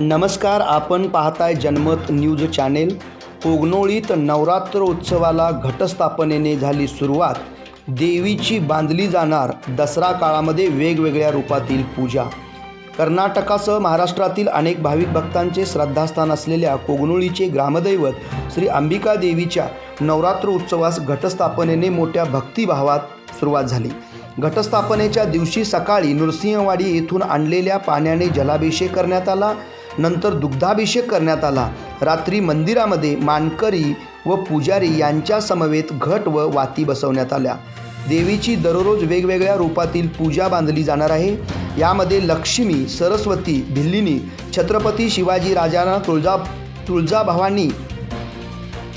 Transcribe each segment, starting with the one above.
नमस्कार आपण पाहताय जनमत न्यूज चॅनेल. कोगनोळीत नवरात्र उत्सवाला घटस्थापनेने झाली सुरुवात. देवीची बांधली जाणार दसरा काळामध्ये वेगवेगळ्या रूपातील पूजा. कर्नाटकासह महाराष्ट्रातील अनेक भाविक भक्तांचे श्रद्धास्थान असलेल्या कोगनोळीचे ग्रामदैवत श्री अंबिका देवीच्या नवरात्र उत्सवास घटस्थापनेने मोठ्या भक्तिभावात सुरुवात झाली. घटस्थापनेच्या दिवशी सकाळी नृसिंहवाडी येथून आणलेल्या पाण्याने जलाभिषेक करण्यात आला. नंतर दुग्धाभिषेक करण्यात आला. रात्री मंदिरामध्ये मानकरी व पुजारी यांच्या समवेत घट व वाती बसवण्यात आल्या. देवीची दररोज वेगवेगळ्या रूपातील पूजा बांधली जाणार आहे. यामध्ये लक्ष्मी सरस्वती भिल्लिनी छत्रपती शिवाजी राजांना तुळजा तुळजाभवानी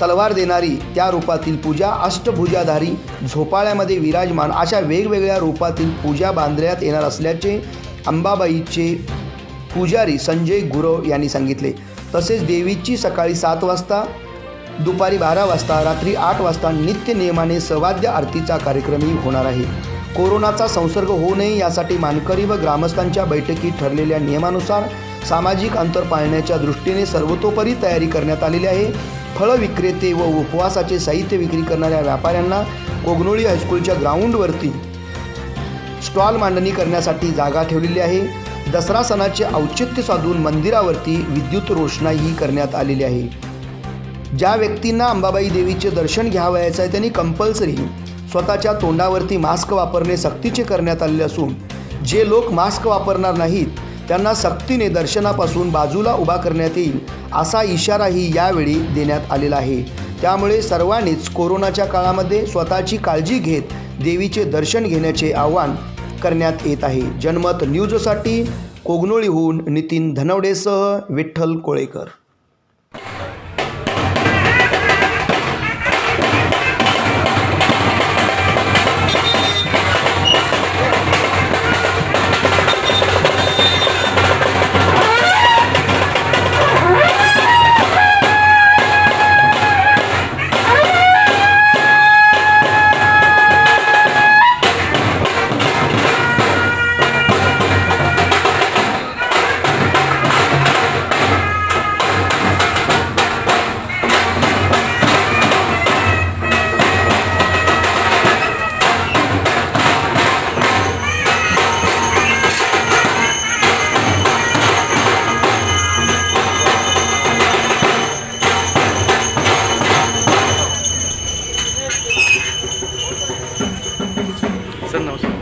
तलवार देणारी त्या रूपातील पूजा अष्टभुजाधारी झोपाळ्यामध्ये विराजमान अशा वेगवेगळ्या रूपातील पूजा बांधण्यात येणार असल्याचे अंबाबाईचे पुजारी संजय गुरव यांनी सांगितले. तसेच देवीची सकाळी सात वाजता दुपारी बारा वाजता रात्री आठ वाजता नित्य नियमाने सवाद्य आरतीचा कार्यक्रमही होणार आहे. कोरोनाचा संसर्ग होऊ नये यासाठी मानकरी व ग्रामस्थांच्या बैठकीत ठरलेल्या नियमानुसार सामाजिक अंतर पाळण्याच्या दृष्टीने सर्वतोपरी तयारी करण्यात आलेली आहे. फळ विक्रेते व उपवासाचे साहित्य विक्री करणाऱ्या व्यापाऱ्यांना कोगनोळी हायस्कूलच्या ग्राउंडवरती स्टॉल मांडणी करण्यासाठी जागा ठेवलेली आहे. दसरा सणाचे औचित्य साधून मंदिरावरती विद्युत रोषणाईही करण्यात आलेली आहे. ज्या व्यक्तींना अंबाबाई देवीचे दर्शन घ्यावयाचं आहे त्यांनी कंपल्सरी स्वतःच्या तोंडावरती मास्क वापरणे सक्तीचे करण्यात आलेले असून जे लोक मास्क वापरणार नाहीत त्यांना सक्तीने दर्शनापासून बाजूला उभा करण्यात येईल असा इशाराही यावेळी देण्यात आलेला आहे. त्यामुळे सर्वांनीच कोरोनाच्या काळामध्ये स्वतःची काळजी घेत देवीचे दर्शन घेण्याचे आव्हान करण्यात येत आहे. जनमत न्यूजसाठी कोगनोळीहून नितीन धनवडेसह विठ्ठल कोळेकर. నమస్తే నమస్తే